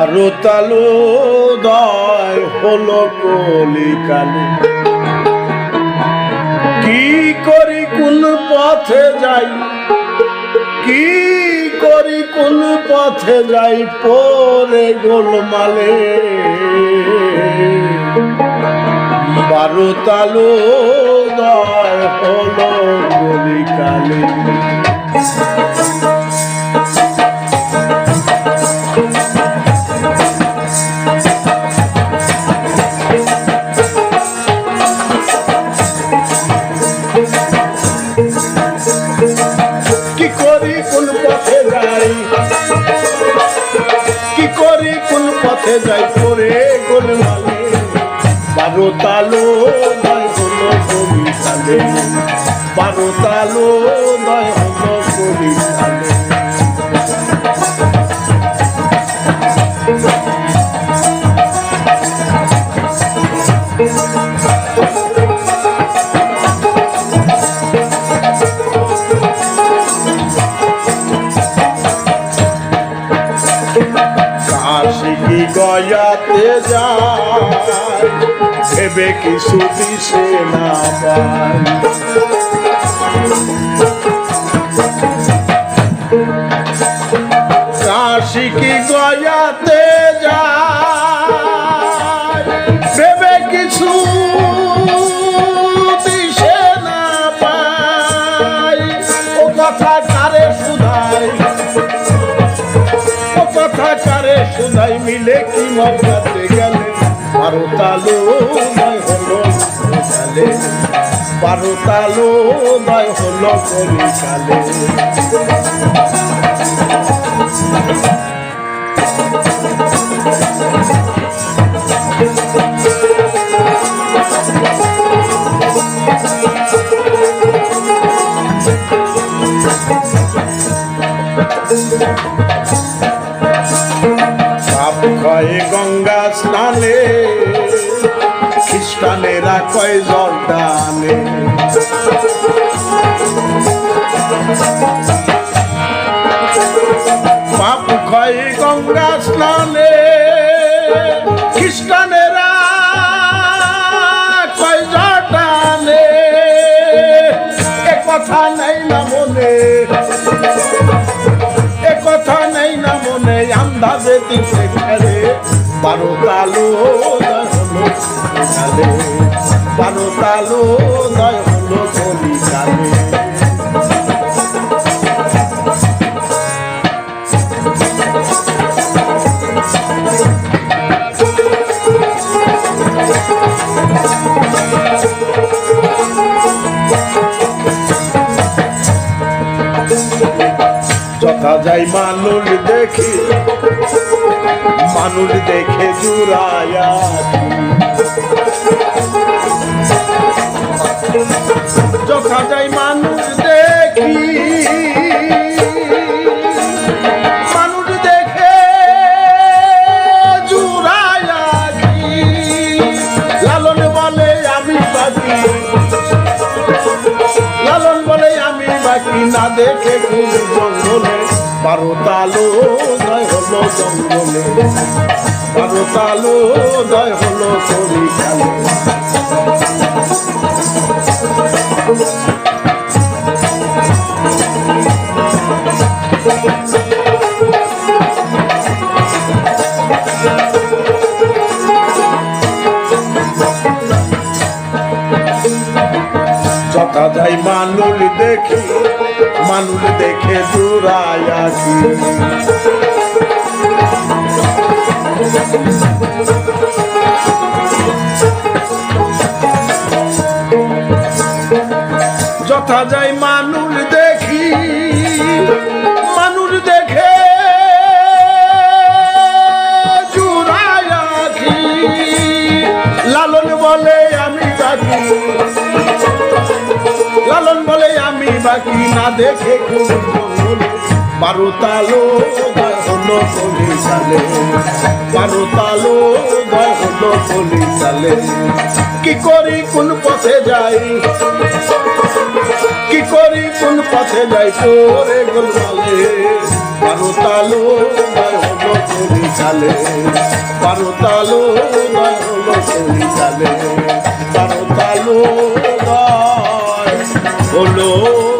বারো তালো দয় হলো কলিকালে। কি করি কোন পথে যাই? কি করি কোন পথে যাই পরে গোলমালে? বারো তালো দয় হলো কলিকালে। করি কোন পথে যাই পরে গোলমালে? বারো তালো নয় বারো তালো নয় কাশি গয়াতে যায় ভেবে কিছু দিশে না পায় কাশি কি গয়াতে শুনাই মিলে কি মজাতে গেলে? বারো তালো নয় হলো গেলে বারো তালো নয় হলো কলিকালে ক্ষয়ে গঙ্গা স্নানে, খ্রিস্টানেরা কয় জর্দানে পাপ ক্ষয়ে গঙ্গা স্নানে, খ্রিস্টানেরা কয় জর্দানে এ কথা আন্দাজে দিতে খেলে বারো তালো নয় বারো তালো নয় হলো যথা যাই মানুষ দেখি মানুষ দেখে জুড়ায়া। যথা যাই মানুষ দেখি, মানুষ দেখে জুড়ায়া লালন বলে আমি বাকি। লালন বলে আমি বাকি, না দেখে জঙ্গলে বারো তালো নয় হলো জঙ্গলে। বারো তালো নয় হলো কলিকালে যথা যাই মানুষ দেখি মানুষ দেখে দূরায় আসি যথা যাই মানুষ দেখি, মানুষ দেখে জুড়ায় লালন বলে আমি আমি বাকি না দেখে বারো তালো গায় হলো চালে বারো তালো গায় হলো চালে। কি করি কোন পথে যাই? কি করি কোন পথে যাই? তোরে গোলমালে বারো তালো গায় হলো চালে বারো তালো দয় হলো চালে বারো তালো দয় হলো